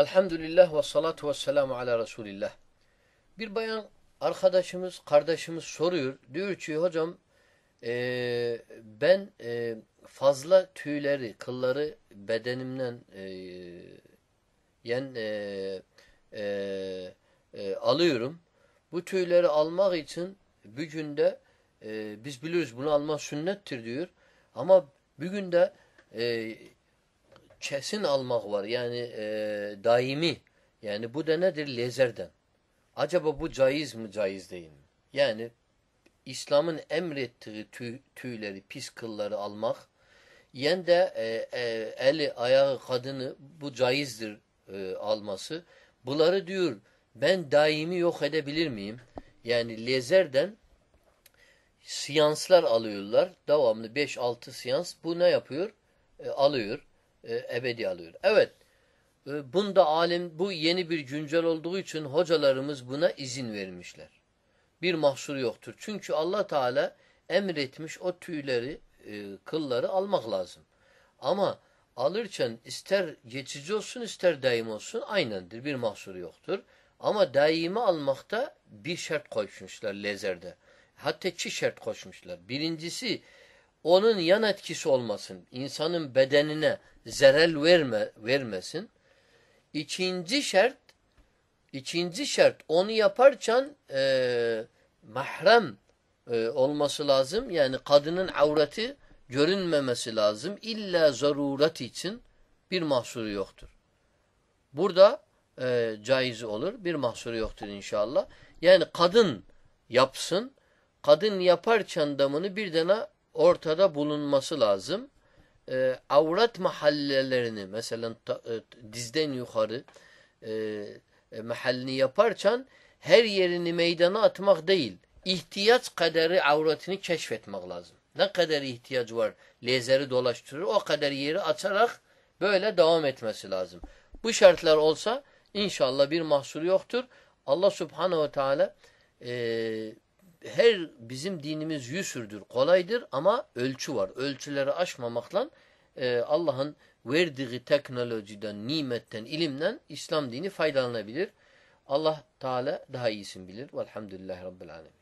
Elhamdülillah ve salatu ve selamu ala Resulillah. Bir bayan arkadaşımız, kardeşimiz soruyor. Diyor ki hocam e, ben e, fazla tüyleri, kılları bedenimden e, yen, e, e, e, alıyorum. Bu tüyleri almak için bir günde e, biz biliyoruz bunu almak sünnettir diyor. Ama bir günde e, kesin almak var. Yani e, daimi. Yani bu da nedir? Lezerden. Acaba bu caiz mi caiz değil mi? Yani İslam'ın emrettiği tüy, tüyleri, pis kılları almak yen de e, e, eli, ayağı, kadını bu caizdir e, alması. Bunları diyor ben daimi yok edebilir miyim? Yani lezerden siyanslar alıyorlar. Devamlı 5-6 siyans. Bu ne yapıyor? E, alıyor e, ebedi alıyor. Evet. E, bunda alim bu yeni bir güncel olduğu için hocalarımız buna izin vermişler. Bir mahsur yoktur. Çünkü Allah Teala emretmiş o tüyleri, e, kılları almak lazım. Ama alırken ister geçici olsun ister daim olsun aynendir. Bir mahsuru yoktur. Ama daimi almakta bir şart koşmuşlar lezerde. Hatta iki şart koşmuşlar. Birincisi onun yan etkisi olmasın. İnsanın bedenine zerel verme, vermesin. İkinci şart ikinci şart onu yaparken e, mahrem e, olması lazım. Yani kadının avreti görünmemesi lazım. İlla zaruret için bir mahsuru yoktur. Burada e, caiz olur. Bir mahsuru yoktur inşallah. Yani kadın yapsın. Kadın yaparken damını bir tane ortada bulunması lazım. E, avret mahallelerini mesela ta, e, dizden yukarı e, e, mahallini yaparken her yerini meydana atmak değil. İhtiyaç kaderi avretini keşfetmek lazım. Ne kadar ihtiyaç var lezeri dolaştırır o kadar yeri açarak böyle devam etmesi lazım. Bu şartlar olsa inşallah bir mahsur yoktur. Allah subhanehu ve teala e, her bizim dinimiz yüsürdür, kolaydır ama ölçü var. Ölçüleri aşmamakla e, Allah'ın verdiği teknolojiden, nimetten, ilimden İslam dini faydalanabilir. Allah Teala daha iyisini bilir. Velhamdülillahi Rabbil Alemin.